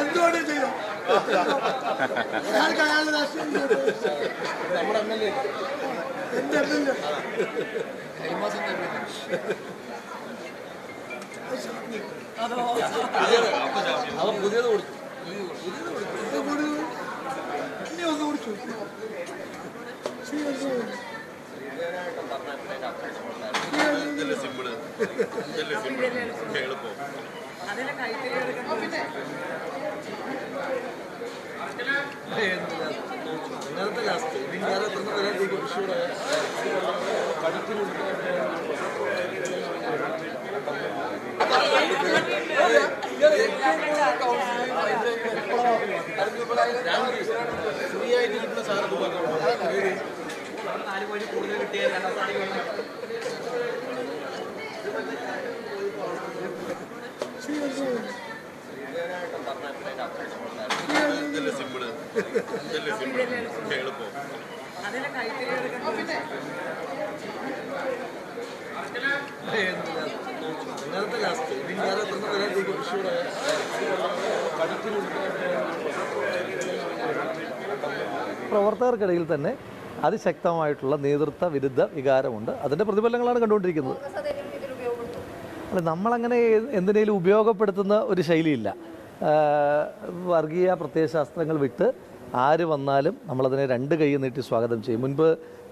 എന്തുകൊണ്ട് ചെയ്യാം? അയാൾക്ക് അയാളുടെ രാഷ്ട്രീയം. എന്റെ എം എൽ എ പുതിയത് കൊടുത്തു. ഇനി ഒന്ന് കുടിച്ചു എടുക്കുന്നത് അങ്ങനത്തെ ലാസ്റ്റ്. ഇനി വേറെ എത്ര വരാൻ കൃഷിയുടെ പഠിക്കുന്നുണ്ട് ഫ്രീ ആയിട്ടിരിക്കുന്ന സാധനം നാല് കോടി കൂടുതൽ കിട്ടിയ പ്രവർത്തകർക്കിടയിൽ തന്നെ അതിശക്തമായിട്ടുള്ള നേതൃത്വ വിരുദ്ധ വികാരമുണ്ട്. അതിന്റെ പ്രതിഫലങ്ങളാണ് കണ്ടുകൊണ്ടിരിക്കുന്നത്. അല്ല നമ്മളങ്ങനെ എന്തിനേലും ഉപയോഗപ്പെടുത്തുന്ന ഒരു ശൈലിയില്ല. വർഗീയ പ്രത്യയശാസ്ത്രങ്ങൾ വിട്ട് ആര് വന്നാലും നമ്മളതിനെ രണ്ട് കൈ നീട്ടി സ്വാഗതം ചെയ്യും. മുൻപ്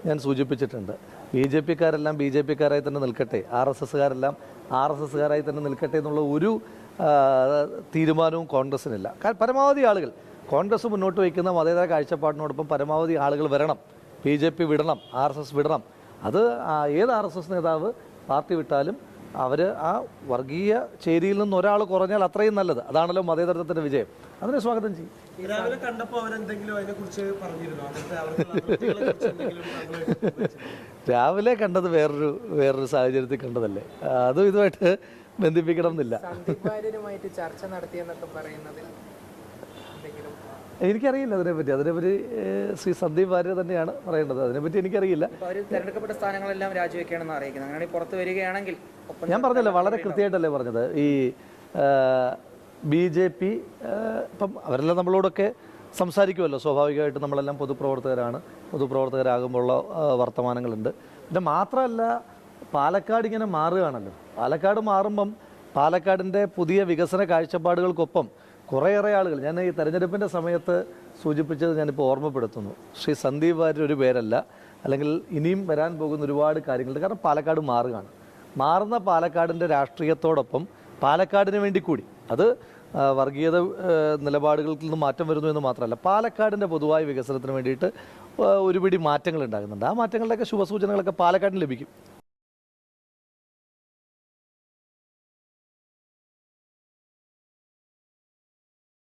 ഞാൻ സൂചിപ്പിച്ചിട്ടുണ്ട് ബി ജെ പിക്കാരെല്ലാം ബി ജെ പിക്കാരായി തന്നെ നിൽക്കട്ടെ ആർ എസ് എസ്സുകാരെല്ലാം ആർ എസ് എസ്സുകാരായി തന്നെ നിൽക്കട്ടെ എന്നുള്ള ഒരു തീരുമാനവും കോൺഗ്രസ്സിനില്ല. പരമാവധി ആളുകൾ കോൺഗ്രസ് മുന്നോട്ട് വയ്ക്കുന്ന മതേതര കാഴ്ചപ്പാടിനോടൊപ്പം പരമാവധി ആളുകൾ വരണം. ബി ജെ പി വിടണം ആർ എസ് എസ് വിടണം. അത് ഏത് ആർ എസ് എസ് നേതാവ് പാർട്ടി വിട്ടാലും അവർ ആ വർഗീയ ചേരിയിൽ നിന്ന് ഒരാൾ കുറഞ്ഞാൽ അത്രയും നല്ലത്. അതാണല്ലോ മതേതരത്വത്തിന്റെ വിജയം. അതിനെ സ്വാഗതം ചെയ്യും. രാവിലെ കണ്ടപ്പോൾ അവരെന്തെങ്കിലും അതിനെ കുറിച്ച് പറഞ്ഞിരുന്നു രാവിലെ കണ്ടത് വേറൊരു വേറൊരു സാഹചര്യത്തിൽ കണ്ടതല്ലേ. അതും ഇതുമായിട്ട് ബന്ധിപ്പിക്കണം എന്നില്ല. ചർച്ച നടത്തി നടത്തിയെന്നൊക്കെ പറയുന്നതിൽ എനിക്കറിയില്ല അതിനെപ്പറ്റി. അതിനെപ്പറ്റി ശ്രീ സന്ദീപ് ഭാര്യ തന്നെയാണ് പറയേണ്ടത്. അതിനെപ്പറ്റി എനിക്കറിയില്ല. തെരഞ്ഞെടുക്കപ്പെട്ട സ്ഥാനങ്ങളെല്ലാം രാജിവെക്കണമെന്ന് അറിയിക്കുന്നത് അങ്ങനെ പുറത്ത് വരികയാണെങ്കിൽ ഞാൻ പറഞ്ഞല്ലോ വളരെ കൃത്യമായിട്ടല്ലേ പറഞ്ഞത്. ഈ ബി ജെ പി ഇപ്പം അവരെല്ലാം നമ്മളോടൊക്കെ സംസാരിക്കുമല്ലോ. സ്വാഭാവികമായിട്ട് നമ്മളെല്ലാം പൊതുപ്രവർത്തകരാണ്. പൊതുപ്രവർത്തകരാകുമ്പോഴുള്ള വർത്തമാനങ്ങളുണ്ട്. പിന്നെ മാത്രമല്ല പാലക്കാട് ഇങ്ങനെ മാറുകയാണല്ലോ. പാലക്കാട് മാറുമ്പം പാലക്കാടിന്റെ പുതിയ വികസന കാഴ്ചപ്പാടുകൾക്കൊപ്പം കുറേയേറെ ആളുകൾ ഞാൻ ഈ തെരഞ്ഞെടുപ്പിന്റെ സമയത്ത് സൂചിപ്പിച്ചത് ഞാനിപ്പോൾ ഓർമ്മപ്പെടുത്തുന്നു. ശ്രീ സന്ദീപ് വാര്യർ ഒരു പേരല്ല അല്ലെങ്കിൽ ഇനിയും വരാൻ പോകുന്ന ഒരുപാട് കാര്യങ്ങളുണ്ട്. കാരണം പാലക്കാട് മാറുകയാണ്. മാറുന്ന പാലക്കാടിന്റെ രാഷ്ട്രീയത്തോടൊപ്പം പാലക്കാടിന് വേണ്ടി കൂടി അത് വർഗീയത നിലപാടുകളിൽ നിന്ന് മാറ്റം വരുന്നു എന്ന് മാത്രമല്ല പാലക്കാടിന്റെ പൊതുവായ വികസനത്തിന് വേണ്ടിയിട്ട് ഒരുപിടി മാറ്റങ്ങൾ ഉണ്ടാകുന്നുണ്ട്. ആ മാറ്റങ്ങളുടെയൊക്കെ ശുഭസൂചനകളൊക്കെ പാലക്കാടിന് ലഭിക്കും.